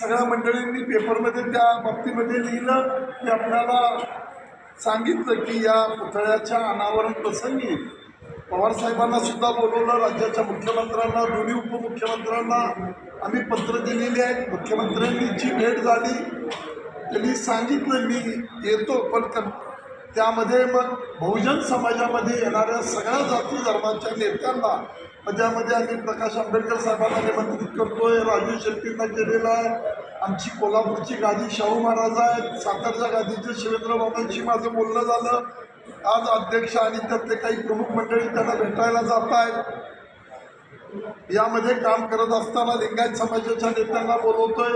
सगळ्या मंडळींनी पेपरमध्ये त्या बाबतीमध्ये लिहिलं की आपल्याला सांगितलं की या पुतळ्याच्या अनावरण प्रसंगी पवारसाहेबांना सुद्धा बोलवलं राज्याच्या मुख्यमंत्र्यांना दोन्ही उपमुख्यमंत्र्यांना आम्ही पत्र दिलेली आहेत. मुख्यमंत्र्यांनी जी भेट झाली त्यांनी सांगितलं मी येतो पण क- त्यामध्ये मग बहुजन समाजामध्ये येणाऱ्या सगळ्या जाती धर्मांच्या नेत्यांना मग त्यामध्ये आम्ही प्रकाश आंबेडकर साहेबांना निमंत्रित करतोय. राजू शेट्टींना केलेला आहे. आमची कोल्हापूरची गादी शाहू महाराज आहेत. सातारच्या गादीचे शिवेंद्र बाबांशी माझं बोलणं झालं. आज अध्यक्ष आणि त्यातले काही प्रमुख मंडळी त्यांना भेटायला जात आहेत. यामध्ये काम करत असताना लिंगायत समाजाच्या नेत्यांना बोलवतोय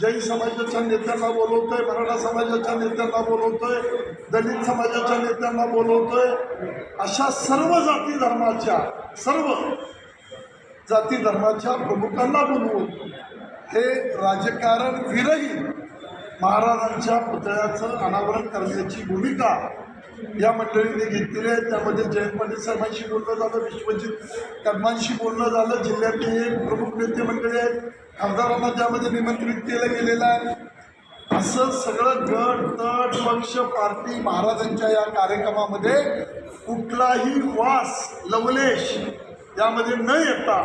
जैन समाजाच्या नेत्यांना बोलवतोय मराठा समाजाच्या नेत्यांना बोलवतोय दलित समाजाच्या नेत्यांना बोलवतोय. अशा सर्व जाती धर्माच्या सर्व जाती धर्माच्या प्रमुखांना बोलवून हे राजकारण विरही महाराजांच्या पुतळ्याचं अनावरण करण्याची भूमिका या मंडळींनी घेतलेले आहेत. त्यामध्ये जयंत पाटील साहेबांशी बोलणं झालं विश्वजित कदमांशी बोलणं झालं. जिल्ह्यातले हे प्रमुख नेते मंडळी आहेत. खासदारांना त्यामध्ये निमंत्रित केलं गेलेलं आहे. असं सगळं गट तट पक्ष पार्टी महाराजांच्या या कार्यक्रमामध्ये कुठलाही वास लवलेश यामध्ये न येता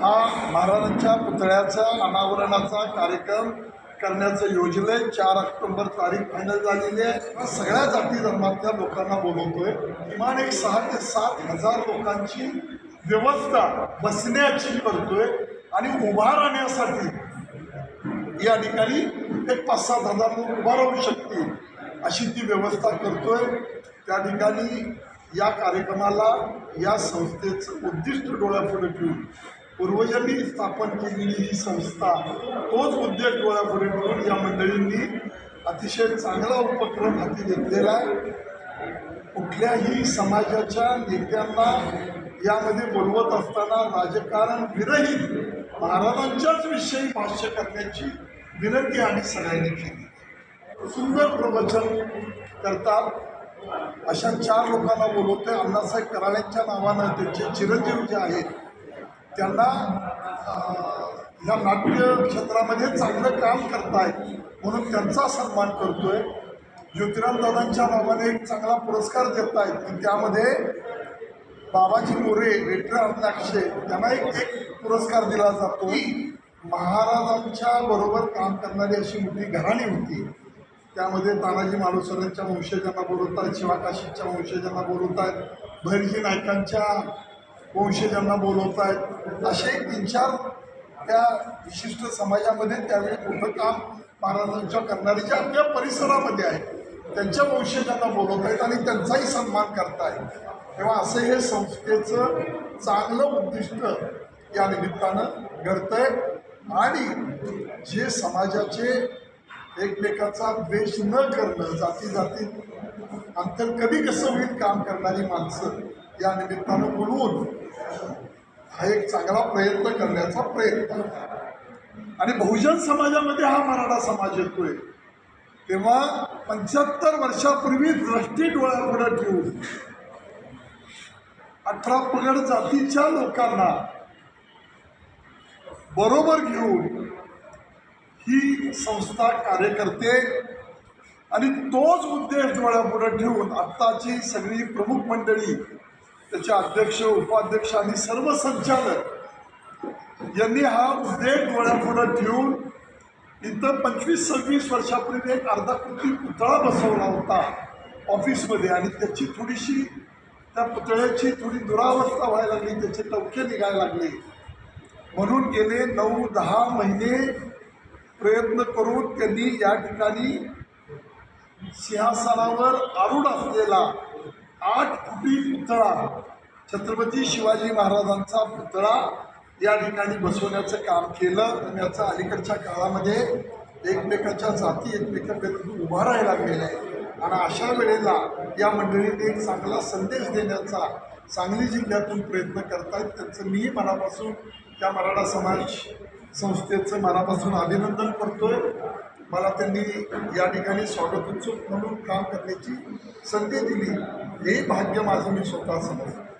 हा महाराजांच्या पुतळ्याचा अनावरणाचा कार्यक्रम करण्याचं योजलंय. चार ऑक्टोबर तारीख फायनल झालेली आहे. सगळ्या जाती धर्मातल्या लोकांना बोलवतोय. किमान एक सहा ते सात हजार लोकांची व्यवस्था बसण्याची करतोय आणि उभा राहण्यासाठी या ठिकाणी एक पाच सात हजार लोक उभा राहू शकतील अशी ती व्यवस्था करतोय. त्या ठिकाणी या कार्यक्रमाला या संस्थेचं उद्दिष्ट डोळ्यापुढे ठेवून पूर्वजांनी स्थापन केलेली ही संस्था तोच उद्योग डोळ्यापुढे ठेवून या मंडळींनी अतिशय चांगला उपक्रम हाती घेतलेला आहे. कुठल्याही समाजाच्या नेत्यांना यामध्ये बोलवत असताना राजकारण विरहित महाराजांच्याच विषयी भाष्य करण्याची विनंती आम्ही सगळ्यांनी केली. सुंदर प्रवचन करतात. अशा चार लोकांना बोलवतोय. अण्णासाहेब कराळ्यांच्या नावानं त्यांचे चिरंजीव जे आहेत त्यांना या नाट्य क्षेत्रामध्ये चांगलं काम करतायत म्हणून त्यांचा सन्मान करतोय. ज्योतिराम दादांच्या नावाने एक चांगला पुरस्कार देत आहेत की त्यामध्ये बाबाजी मोरे रेटर अंताक्षे त्यांना एक एक पुरस्कार दिला जातो. महाराजांच्या बरोबर काम करणारी अशी मोठी घराणी होती. त्यामध्ये तानाजी मालुसरेंच्या वंशजांना बोलवत आहेत शिवाकाशीच्या वंशजांना बोलवत आहेत भैरजी नायकांच्या वंशजांना बोलवत आहेत. असे तीन चार त्या विशिष्ट समाजामध्ये त्यावेळी मोठं काम महाराजांच्या करणारे ज्या आपल्या परिसरामध्ये आहेत त्यांच्या वंशजांना बोलवत आहेत आणि त्यांचाही सन्मान करतायत तेव्हा असं हे संस्थेचं चांगलं उद्दिष्ट या निमित्तानं घडतंय. आणि जे समाजाचे एकमेकाचा द्वेष न करणं जाती जाती अंतर कधी कसं होईल काम करणारी माणसं या निमित्तानं बोलवून हा एक चांगला प्रयत्न करण्याचा प्रयत्न. आणि बहुजन समाजामध्ये हा मराठा समाज येतोय. तेव्हा पंच्याहत्तर वर्षापूर्वी दृष्टी डोळ्यापुढे ठेवून अठरा पगड जातीच्या लोकांना बरोबर घेऊन ही संस्था कार्य करते. आणि तोच उद्देश डोळ्यापुढे ठेवून आत्ताची सगळी प्रमुख मंडळी त्याचे अध्यक्ष उपाध्यक्ष आणि सर्व संचालक यांनी हा उद्देश डोळ्यापुढे ठेवून इथं पंचवीस सव्वीस वर्षापूर्वी एक अर्धा पुतळा बसवला होता ऑफिसमध्ये आणि त्याची थोडीशी त्या पुतळ्याची थोडी दुरावस्था व्हायला लागली त्याचे टवके निघायला लागले. म्हणून गेले नऊ दहा महिने प्रयत्न करून त्यांनी या ठिकाणी सिंहासनावर आरूढ असलेला आठ फुटी पुतळा. छत्रपती शिवाजी महाराजांचा पुतळा या ठिकाणी बसवण्याचं काम केलं. आणि याचं अलीकडच्या काळामध्ये एकमेकाच्या जाती एकमेकांविरुद्ध उभा राहायला लागलेल्या आहे आणि अशा वेळेला या मंडळीने एक चांगला संदेश देण्याचा सांगली जिल्ह्यातून प्रयत्न करतायत. त्यांचं मी मनापासून त्या मराठा समाज संस्थेचं मनापासून अभिनंदन करतोय. मला त्यांनी या ठिकाणी स्वागत उत्सुक म्हणून काम करण्याची संधी दिली. हे भाग्य माझं मी स्वतः समजतो